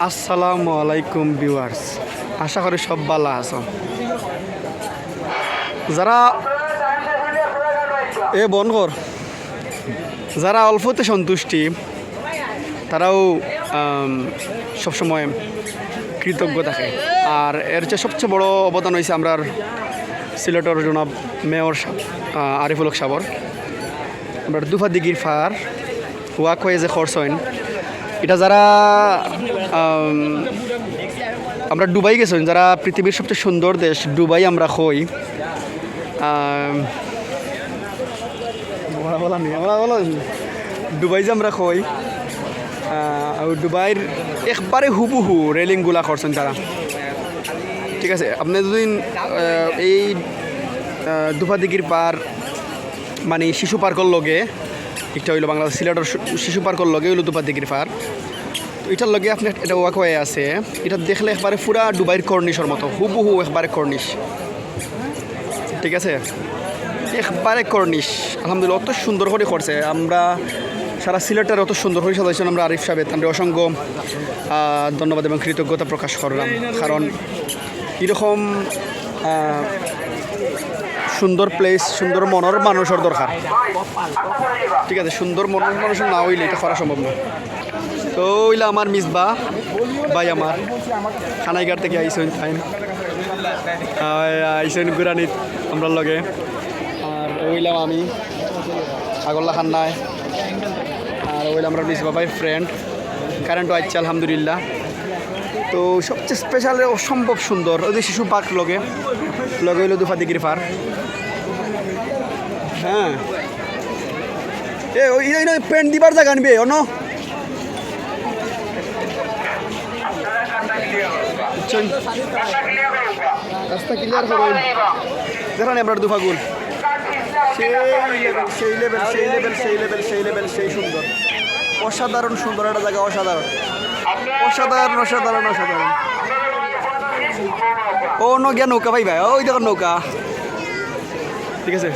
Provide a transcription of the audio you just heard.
আসসালামু আলাইকুম ভিউয়ার্স। আশা করি সব ভালো আছো। যারা এ বন কর যারা অল্পতে সন্তুষ্টি তারাও সবসময় কৃতজ্ঞ থাকে। আর এর চেয়ে সবচেয়ে বড় অবদান হয়েছে আমরার সিলেটর জনাব মেয়র সাহ- আহ, আরিফুল হক সাবর। আমরা দুফা দিঘির ফার ওয়াক হয়ে যে খরচ হইন এটা যারা আমরা ডুবাই গেছেন যারা পৃথিবীর সবচেয়ে সুন্দর দেশ ডুবাই আমরা হই। ডুবাই যে আমরা হই আর ডুবাইয়ের একবারে হুবহু রেলিংগুলা করছেন তারা ঠিক আছে আপনি যদি এই আহ, দুফা দিঘির পার মানে শিশু পার্কর লগে একটা হইল বাংলাদেশ সিলেটের শিশু পার্কর লগে হইল দুপা দিঘির পার তো এটার লগে আপনি এটা ওয়াক হয়ে আছে। এটা দেখলে একবারে পুরা ডুবাইয়ের কর্নিশর মতো, হুবহু একবারে কর্নিশ ঠিক আছে? একবারে কর্নিশ আলহামদুলিল্লাহ, অত সুন্দর করে করছে। আমরা সারা সিলেটের অত সুন্দর করে সাজাইছেন আমরা আরিফ সাহেব তাদের অসংখ্য ধন্যবাদ এবং কৃতজ্ঞতা প্রকাশ করলাম। কারণ এরকম সুন্দর প্লেস সুন্দর মনের মানুষের দরকার। ঠিক আছে, সুন্দর মনের মানুষ না হইলে এটা করা সম্ভব না। তো ওইলা আমার মিসবা, ভাই আমার। খানাইঘাট থেকে আইসেন টাইম আইসেন গুরানিত আমরা লগে। আর ওইলাম আমি আগল্লা খান্নায় আর ওইলাম আমরা মিসবা ভাই ফ্রেন্ড কারেন্টও আইচ্ছে আলহামদুলিল্লাহ। তো সবচেয়ে স্পেশাল অসম্ভব সুন্দর। ওই যে শিশু পার্ক লগে। লগে হইল দুফা দিগির পার। হ্যাঁ। এ, ওই, এই নয় পেন্ট দিবার জায়গা আনবে, অন। বুঝছেন? রাস্তা ক্লিয়ার করুন দেখেন আপনার দুফা গুল। সেই লেভেল সেই লেভেল সেই লেভেল সেই লেভেল সেই লেভেল সেই সুন্দর। অসাধারণ সুন্দর একটা জায়গা, অসাধারণ। অসাধারণ অসাধারণ অসাধারণ। ও নৌকা নৌকা ভাই ভাই ওই দেখো নৌকা। ঠিক আছে।